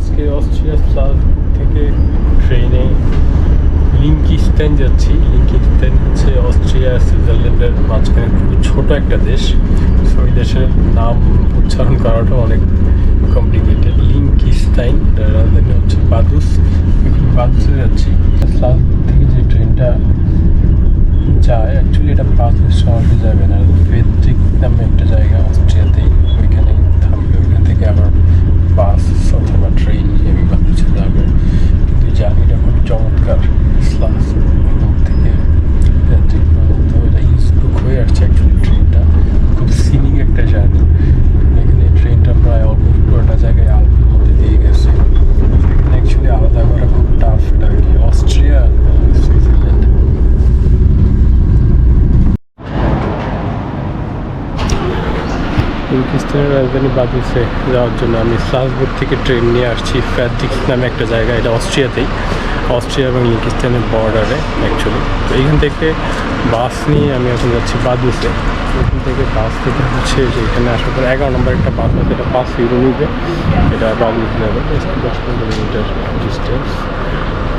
আজকে Austria Slav থেকে ট্রেনে লিঙ্কিস্টাইন যাচ্ছি। লিঙ্কিস্টাইন হচ্ছে অস্ট্রিয়া সুইজারল্যান্ডের মাঝখানে খুবই ছোট একটা দেশ। সো ওই দেশের নাম উচ্চারণ করাটা অনেক কমপ্লিকেটেড লিঙ্কিস্টাইন এটার রাজধানী হচ্ছে বাদুস। বাদুসে যাচ্ছি। স্লাভ থেকে যে ট্রেনটা যায় অ্যাকচুয়ালি এটা বাদুস শহরে যাবে না। ভেদ্রিক নামে একটা জায়গা অস্ট্রিয়াতেই ওইখানে থামবে ওইখান থেকে আবার বাস অথবা ট্রেন নিয়ে আমি বাদুসে যাব কিন্তু জার্নিটা খুবই চমৎকার স্লাস দূর থেকে ভেদ্রিক পর্যন্ত এটা ইউজবুক হয়ে আসছে অ্যাকচুয়ালি ট্রেনটা খুব সিনিক একটা জার্নি এখানে ট্রেনটা প্রায় অলমোস্ট পুরোটা জায়গায় আলপের মধ্যে দিয়ে গেছে এখানে অ্যাকচুয়ালি আলাদা করা খুব টাফ এটা আর কি অস্ট্রিয়া সুইজারল্যান্ড কিরগিজস্তানের রাজধানী বাদুসে যাওয়ার জন্য আমি স্লাসবুর্গ থেকে ট্রেন নিয়ে আসছি ফ্যাদ্রিক্স নামে একটা জায়গা, এটা অস্ট্রিয়াতেই। অস্ট্রিয়া এবং লিঙ্কিস্তানের বর্ডারে অ্যাকচুয়ালি তো এইখান থেকে বাস নিয়ে আমি এখন যাচ্ছি বাদুসে এখান থেকে বাস থেকে হচ্ছে যে এখানে আসার পর এগারো নম্বর একটা বাস আছে, এটা পাঁচ ইউরো নিবে। এটা বাদুস যাবে দশ পনেরো মিটার ডিস্টেন্স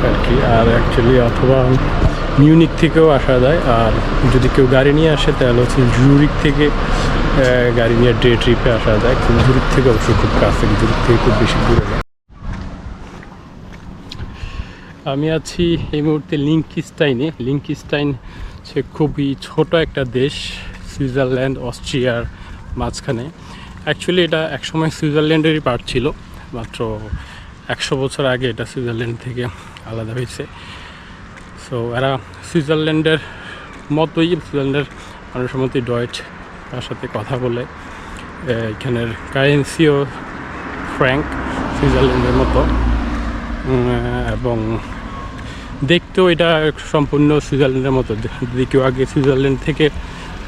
আর কি, আর অ্যাকচুয়ালি অথবা মিউনিক থেকেও আসা যায়, আর যদি কেউ গাড়ি নিয়ে আসে তাহলে হচ্ছে জুরিক থেকে গাড়ি নিয়ে ডে ট্রিপে আসা যায়। কিন্তু জুরিক থেকে অবশ্যই খুব কাছে জুরিক থেকে খুব বেশি দূরে না। আমি আছি এই মুহূর্তে লিঙ্কিস্টাইনে লিঙ্কিস্টাইন সে খুবই ছোট একটা দেশ, সুইজারল্যান্ড, অস্ট্রিয়ার মাঝখানে। অ্যাকচুয়ালি এটা একসময় সুইজারল্যান্ডেরই পার্ট ছিল, মাত্র একশো বছর আগে এটা সুইজারল্যান্ড থেকে আলাদা হয়েছে। সো এরা সুইজারল্যান্ডের মতোই, সুইজারল্যান্ডের মানুষের মতোই ডয়েট, তার সাথে কথা বলে। এখানের কারেন্সিও ফ্র্যাঙ্ক সুইজারল্যান্ডের মতো। এবং দেখতেও এটা সম্পূর্ণ সুইজারল্যান্ডের মতো। যদি কেউ আগে সুইজারল্যান্ড থেকে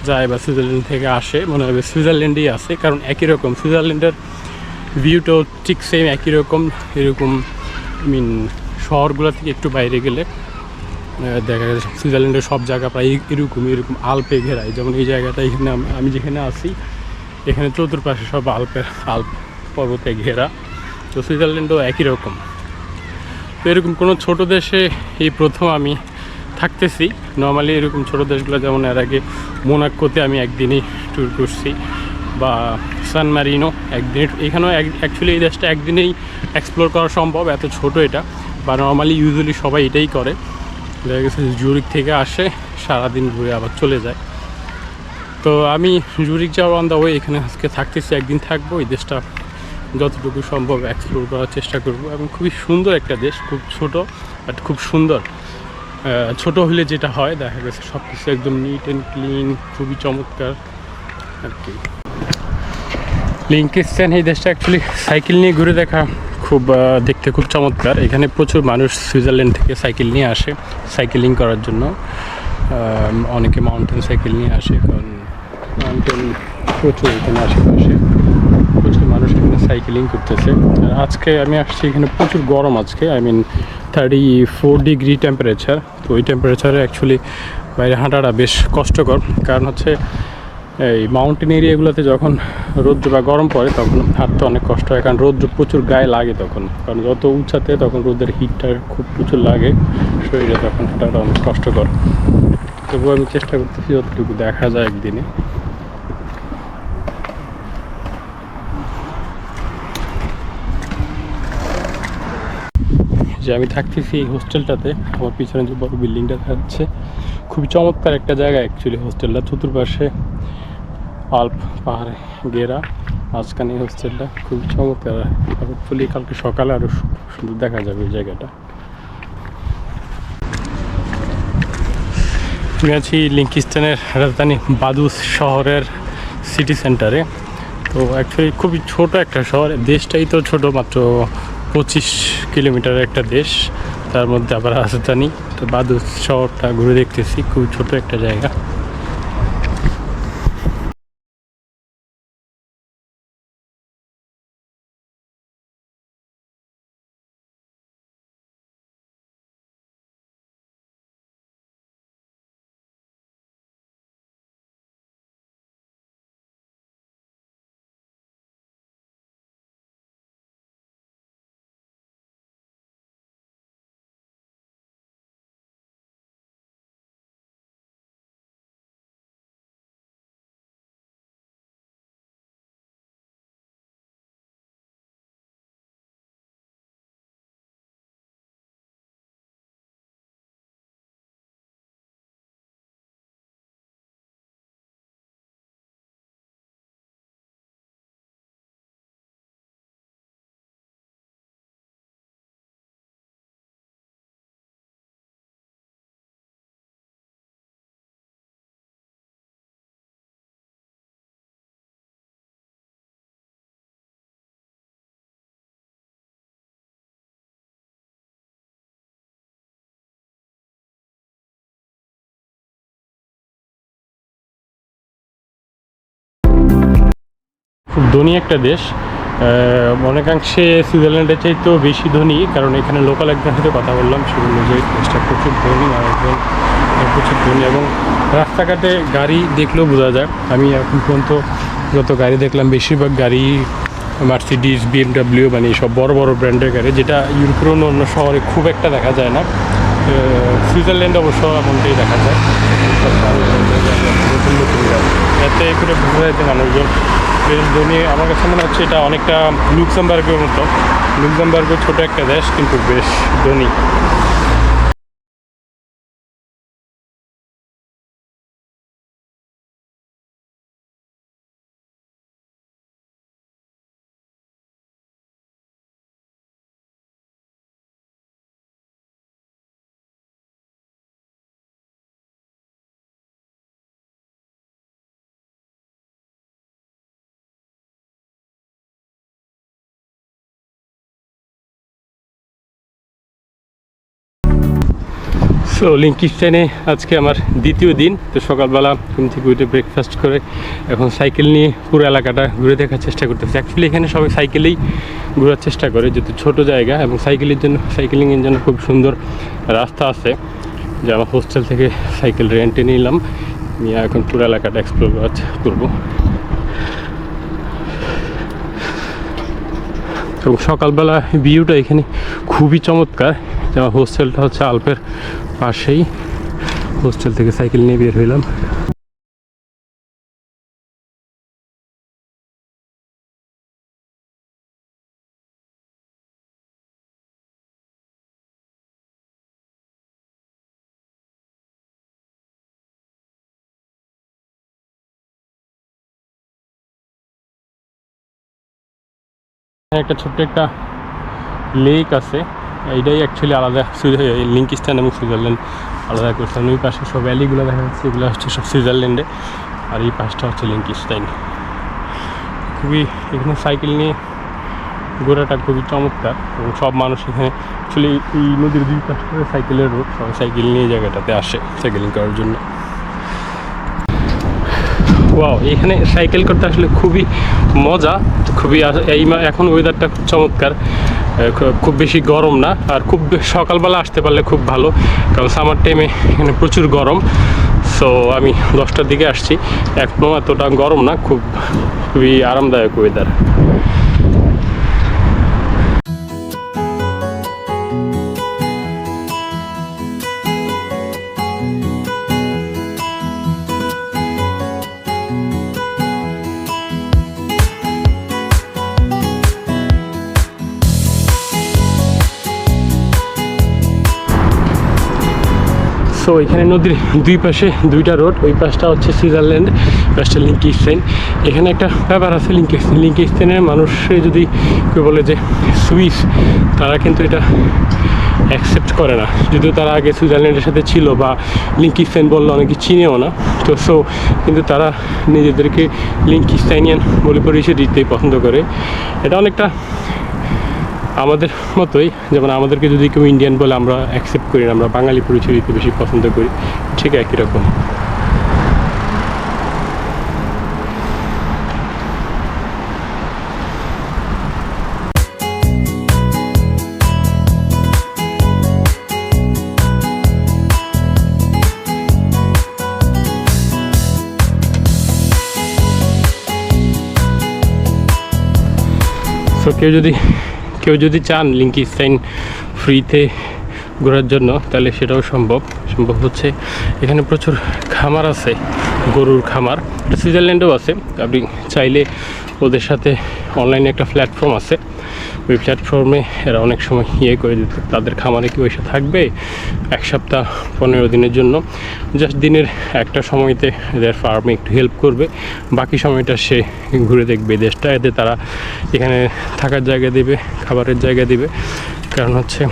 যায় বা সুইজারল্যান্ড থেকে আসে, মনে হবে সুইজারল্যান্ডেই আছে, কারণ একই রকম। সুইজারল্যান্ডের ভিউটাও ঠিক সেম একই রকম, এরকম মিন শহরগুলো থেকে একটু বাইরে গেলে দেখা যাচ্ছে সুইজারল্যান্ডের সব জায়গা প্রায় এই- এরকম এরকম আলপে ঘেরাই। যেমন এই জায়গাটা এখানে আমি যেখানে আছি, এখানে চতুর্পাশে সব আলপের, আলপ পর্বতে ঘেরা। তো সুইজারল্যান্ডও একই রকম। তো এরকম কোনো ছোট দেশে এই প্রথম আমি থাকতেছি। নর্মালি এরকম ছোট দেশগুলো, যেমন এর আগে মোনাক্কোতে আমি একদিনই ট্যুর করছি। বা সান মারিনো একদিন এখানেও অ্যাকচুয়ালি এই দেশটা একদিনেই এক্সপ্লোর করা সম্ভব, এত ছোট এটা। বা নর্মালি ইউজুয়ালি সবাই এটাই করে। দেখা গেছে জুরিক থেকে আসে, সারাদিন ঘুরে আবার চলে যায়। তো আমি জুরিক যাওয়ার অন দ্য ওয়ে এখানে আজকে থাকতেছি, একদিন থাকব। এই দেশটা যতটুকু সম্ভব এক্সপ্লোর করার চেষ্টা করব। এবং খুবই সুন্দর একটা দেশ, খুব ছোট বাট খুব সুন্দর। ছোট হলে যেটা হয়, দেখা গেছে সব কিছু একদম নিট অ্যান্ড ক্লিন খুবই চমৎকার আর কি। লিঙ্কিস্তান এই দেশটা অ্যাকচুয়ালি সাইকেল নিয়ে ঘুরে দেখা খুব দেখতে খুব চমৎকার। এখানে প্রচুর মানুষ সুইজারল্যান্ড থেকে সাইকেল নিয়ে আসে সাইকেলিং করার জন্য। অনেকে মাউন্টেন সাইকেল নিয়ে আসে, কারণ মাউন্টেন প্রচুর এখানে আশেপাশে প্রচুর মানুষ এখানে সাইকেলিং করতেছে। আর আজকে আমি আসছি, এখানে প্রচুর গরম আজকে I mean thirty four degree temperature তো ওই টেম্পারেচারে অ্যাকচুয়ালি বাইরে হাঁটাটা বেশ কষ্টকর। কারণ হচ্ছে এই মাউন্টেন এরিয়াগুলোতে যখন রৌদ্র বা গরম পড়ে, তখন হাঁটতে অনেক কষ্ট হয়, কারণ রৌদ্র প্রচুর গায়ে লাগে তখন। কারণ যত উঁচাতে তখন রোদের হিটটা খুব প্রচুর লাগে, শরীরে তখন হাঁটাটা অনেক কষ্টকর। তবুও আমি চেষ্টা করতেছি যতটুকু দেখা যায় একদিনে। যে আমি থাকতেছি এই হোস্টেলটাতে আমার পিছনে যে বড় বিল্ডিংটা দেখা যাচ্ছে খুবই চমৎকার একটা জায়গা অ্যাকচুয়ালি হোস্টেলটা চতুর্পাশে আল্প পাহাড়ে ঘেরা। মাঝখানে হোস্টেলটা খুবই চমৎকার। হোপফুলি কালকে সকালে আরও সুন্দর দেখা যাবে ওই জায়গাটা। আছি লিঙ্কিস্তানের রাজধানী বাদুস শহরের সিটি সেন্টারে তো অ্যাকচুয়ালি খুবই ছোট একটা শহর। দেশটাই তো ছোট, মাত্র পঁচিশ কিলোমিটার একটা দেশ। তার মধ্যে আবার রাজধানী। তো বাদুর শহরটা ঘুরে দেখতেছি খুব ছোট একটা জায়গা। খুব ধনী একটা দেশ। অনেকাংশে সুইজারল্যান্ডের চাইতেও বেশি ধনী, কারণ এখানে লোকাল একজনের সাথে কথা বললাম, সে বলল যে দেশটা প্রচুর ধনী, আর একজন প্রচুর ধনী। এবং রাস্তাঘাটে গাড়ি দেখলেও বোঝা যায়। আমি এখন পর্যন্ত যত গাড়ি দেখলাম, বেশিরভাগ গাড়ি মার্সিডিস বিএমডাব্লিউ মানে সব বড় বড় ব্র্যান্ডের গাড়ি, যেটা ইউরোপের অন্য অন্য শহরে খুব একটা দেখা যায় না। সুইজারল্যান্ড অবশ্য এমনটাই দেখা যায়। গাড়ি। এতে করে বোঝা যায় যে মানুষজন ধনী আমার কাছে মনে হচ্ছে এটা অনেকটা লুক্সেমবার্গের মতো। লুক্সেমবার্গও ছোটো একটা দেশ, কিন্তু বেশ ধনী। সো লিঙ্কিস্টাইনে আজকে আমার দ্বিতীয় দিন। তো সকালবেলা ঘুম থেকে উঠে ব্রেকফাস্ট করে এখন সাইকেল নিয়ে পুরো এলাকাটা ঘুরে দেখার চেষ্টা করতেছি। অ্যাকচুয়ালি এখানে সবাই সাইকেলেই ঘোরার চেষ্টা করে, যেহেতু ছোটো জায়গা এবং সাইকেলের জন্য সাইকেলিংয়ের জন্য খুব সুন্দর রাস্তা আছে। যে আমার হোস্টেল থেকে সাইকেল রেন্টে নিলাম। নিয়ে এখন পুরো এলাকাটা এক্সপ্লোর করব। এবং সকালবেলা ভিউটা এখানে খুবই চমৎকার। আমার হোস্টেলটা হচ্ছে আলপের পাশেই। হোস্টেল থেকে সাইকেল নিয়ে বের হইলাম। একটা ছোট্ট একটা লেক আছে। এইটাই অ্যাকচুয়ালি আলাদা লিঙ্কিস্টান এবং সুইজারল্যান্ড আলাদা করছে। ওই পাশে সব ভ্যালিগুলো দেখা যাচ্ছে, এগুলো হচ্ছে সব সুইজারল্যান্ডে। আর এই পাশটা হচ্ছে লিঙ্কিস্টাইন খুবই এখানে সাইকেল নিয়ে ঘোরাটা খুবই চমৎকার এবং সব মানুষ এখানে অ্যাকচুয়ালি এই নদীর দুই পাশ করে সাইকেলের রোড সবাই সাইকেল নিয়ে জায়গাটাতে আসে সাইকেলিং করার জন্য। ওয়াও এখানে সাইকেল করতে আসলে খুবই মজা, খুবই এই এখন ওয়েদারটা খুব চমৎকার। খুব বেশি গরম না, আর খুব সকালবেলা আসতে পারলে খুব ভালো, কারণ সামার টাইমে এখানে প্রচুর গরম। সো আমি দশটার দিকে আসছি। এখনও এতটা গরম না, খুব খুবই আরামদায়ক ওয়েদার সো এখানে নদীর দুই পাশে দুইটা রোড ওই পাশটা হচ্ছে সুইজারল্যান্ড পাশটা লিঙ্কিস্টাইন এখানে একটা ব্যাপার আছে লিঙ্কিস্টাইন লিঙ্কিস্টাইনের মানুষে যদি কেউ বলে যে সুইস, তারা কিন্তু এটা অ্যাকসেপ্ট করে না। যদিও তারা আগে সুইজারল্যান্ডের সাথে ছিল বা লিঙ্কিস্টাইন বললে অনেকে চিনেও না। তো সো কিন্তু তারা নিজেদেরকে লিঙ্কিস্টাইনিয়ান বলে পরিচয় দিতেই পছন্দ করে। এটা অনেকটা আমাদের মতোই, যেমন আমাদেরকে যদি কেউ ইন্ডিয়ান বলে আমরা অ্যাকসেপ্ট করি না আমরা বাঙালি পরিচয় দিতে বেশি পছন্দ করি, ঠিক একই রকম। সো কেউ যদি কেউ যদি চান লিঙ্কি সাইন ফ্রিতে ঘোরার জন্য তাহলে সেটাও সম্ভব। সম্ভব হচ্ছে। এখানে প্রচুর খামার আছে, গরুর খামার। সুইজারল্যান্ডেও আছে। আপনি চাইলে ওদের সাথে অনলাইনে একটা প্ল্যাটফর্ম আছে। ওই প্ল্যাটফর্মে এরা অনেক সময় ইয়ে করে দিত। তাদের খামারে কি এসে থাকবে? এক সপ্তাহ, পনেরো দিনের জন্য। জাস্ট দিনের একটা সময়তে এদের ফার্মে একটু হেল্প করবে। বাকি সময়টা সে ঘুরে দেখবে দেশটা। এতে তারা এখানে থাকার জায়গা দেবে, খাবারের জায়গা দেবে। কারণ হচ্ছে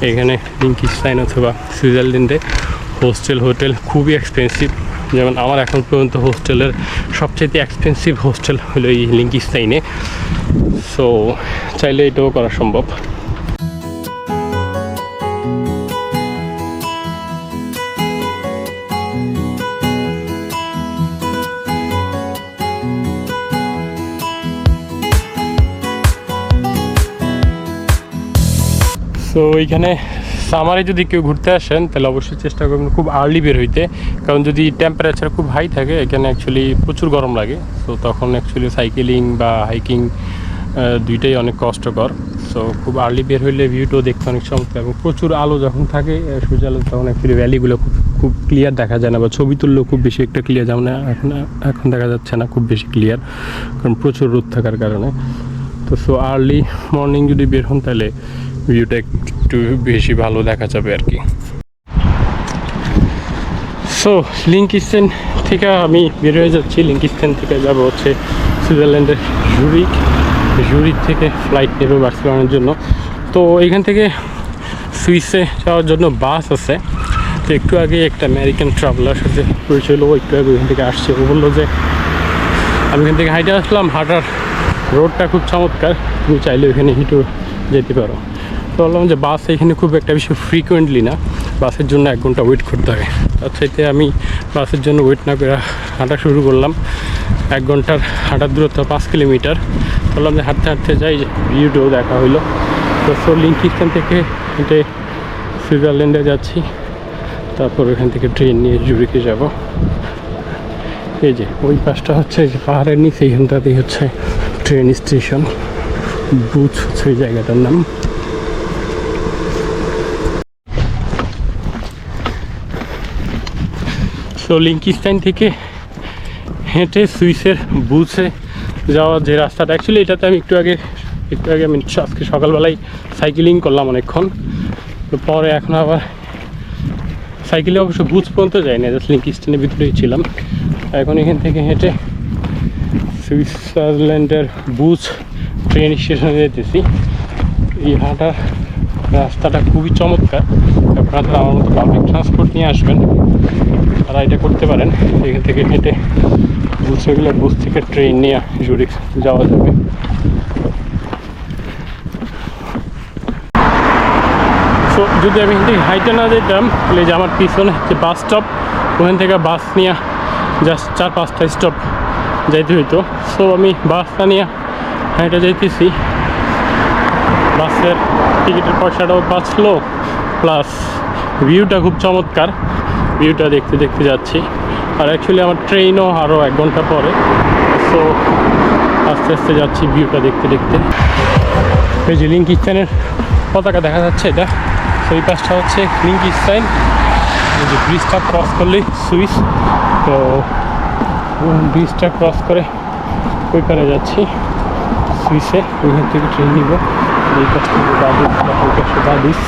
এখানে লিঙ্কিস্টাইন অথবা সুইজারল্যান্ডে হোস্টেল হোটেল খুবই এক্সপেন্সিভ যেমন আমার এখন পর্যন্ত হোস্টেলের সবচেয়ে এক্সপেন্সিভ হোস্টেল হলো এই লিঙ্কিস্টাইনে সো চাইলে এটাও করা সম্ভব। সো এইখানে সামারে যদি কেউ ঘুরতে আসেন, তাহলে অবশ্যই চেষ্টা করবেন খুব আর্লি বের হইতে। কারণ যদি টেম্পারেচার খুব হাই থাকে, এখানে অ্যাকচুয়ালি প্রচুর গরম লাগে। সো তখন অ্যাকচুয়ালি সাইকেলিং বা হাইকিং দুইটাই অনেক কষ্টকর। সো খুব আর্লি বের হইলে ভিউটাও দেখতে অনেক চমৎকার এবং প্রচুর আলো যখন থাকে সূর্য আলো, তখন অ্যাকচুয়ালি ভ্যালিগুলো খুব খুব ক্লিয়ার দেখা যায় না বা ছবি তুললেও খুব বেশি একটা ক্লিয়ার যেমন এখন এখন দেখা যাচ্ছে না খুব বেশি ক্লিয়ার কারণ প্রচুর রোদ থাকার কারণে। তো সো আর্লি মর্নিং যদি বের হন, তাহলে ভিউটা একটু বেশি ভালো দেখা যাবে আর কি। সো লিঙ্ক স্ট্যান্ড থেকে আমি বের হয়ে যাচ্ছি। লিঙ্ক স্ট্যান্ড থেকে যাব হচ্ছে সুইজারল্যান্ডের জুরিক জুরিক থেকে ফ্লাইট নেবে বার্সেলোনার জন্য। তো এখান থেকে সুইসে যাওয়ার জন্য বাস আছে। তো একটু আগে একটা আমেরিকান ট্রাভেলার সাথে পরিচয় হলো। একটু আগে ওইখান থেকে আসছে। ও বলল যে, আমি এখান থেকে হাইটে আসলাম। হাঁটার রোডটা খুব চমৎকার। তুমি চাইলে ওইখানে হেঁটেও যেতে পারো। বললাম যে বাস এখানে খুব একটা বেশি ফ্রিকুয়েন্টলি না। বাসের জন্য এক ঘণ্টা ওয়েট করতে হয়। তার চাইতে আমি বাসের জন্য ওয়েট না করে হাঁটা শুরু করলাম। এক ঘণ্টার হাঁটার দূরত্ব পাঁচ কিলোমিটার। বললাম যে হাঁটতে হাঁটতে যাই যে দেখা হইল। তো সো লিঙ্কিস্তান থেকে হেঁটে সুইজারল্যান্ডে যাচ্ছি। তারপর ওখান থেকে ট্রেন নিয়ে জুরিকে যাব। এই যে, ওই পাশটা হচ্ছে যে পাহাড়ের নিচে, এইখানটাতেই হচ্ছে ট্রেন স্টেশন বুথ হচ্ছে ওই জায়গাটার নাম। সো লিঙ্কিস্টাইন থেকে হেঁটে সুইসের বুথে যাওয়ার যে রাস্তাটা অ্যাকচুয়ালি এটাতে আমি একটু আগে একটু আগে আমি আজকে সকালবেলায় সাইকেলিং করলাম অনেকক্ষণ। তো পরে এখন আবার সাইকেলে অবশ্য বুথ পর্যন্ত যাই না জাস্ট লিঙ্ক স্ট্যান্ডের ভিতরেই ছিলাম। এখন এখান থেকে হেঁটে সুইজারল্যান্ডের বুথ ট্রেন স্টেশনে যেতেছি। এই হাঁটার রাস্তাটা খুবই চমৎকার। আপনারা আমার মতো পাবলিক ট্রান্সপোর্ট নিয়ে আসবেন। তারা এটা করতে পারেন। এখান থেকে হেঁটে বুথে গেলে বুথ থেকে ট্রেন নিয়ে জুরিক যাওয়া যাবে। সো যদি আমি থেকে হাইটে না যেতাম, তাহলে যে আমার পিছনে যে বাস স্টপ ওখান থেকে বাস নিয়ে জাস্ট চার পাঁচটা স্টপ যাইতে হইতো। সো আমি বাসটা নিয়ে হাইটে যাইতেছি। বাসের টিকিটের পয়সাটাও বাঁচলো প্লাস ভিউটা খুব চমৎকার। ভিউটা দেখতে দেখতে যাচ্ছি। আর অ্যাকচুয়ালি আমার ট্রেনও আরও এক ঘণ্টা পরে। সো আস্তে আস্তে যাচ্ছি ভিউটা দেখতে দেখতে। এই যে লিঙ্ক স্ট্যানের পতাকা দেখা যাচ্ছে, এটা। সেই পাশটা হচ্ছে লিঙ্ক স্টাইন এই যে ব্রিজটা ক্রস করলেই সুইস তো ব্রিজটা ক্রস করে ওই পারে যাচ্ছি। সুইসে ওইখান থেকে ট্রেন নিব। এই পাশ থেকে বাদুস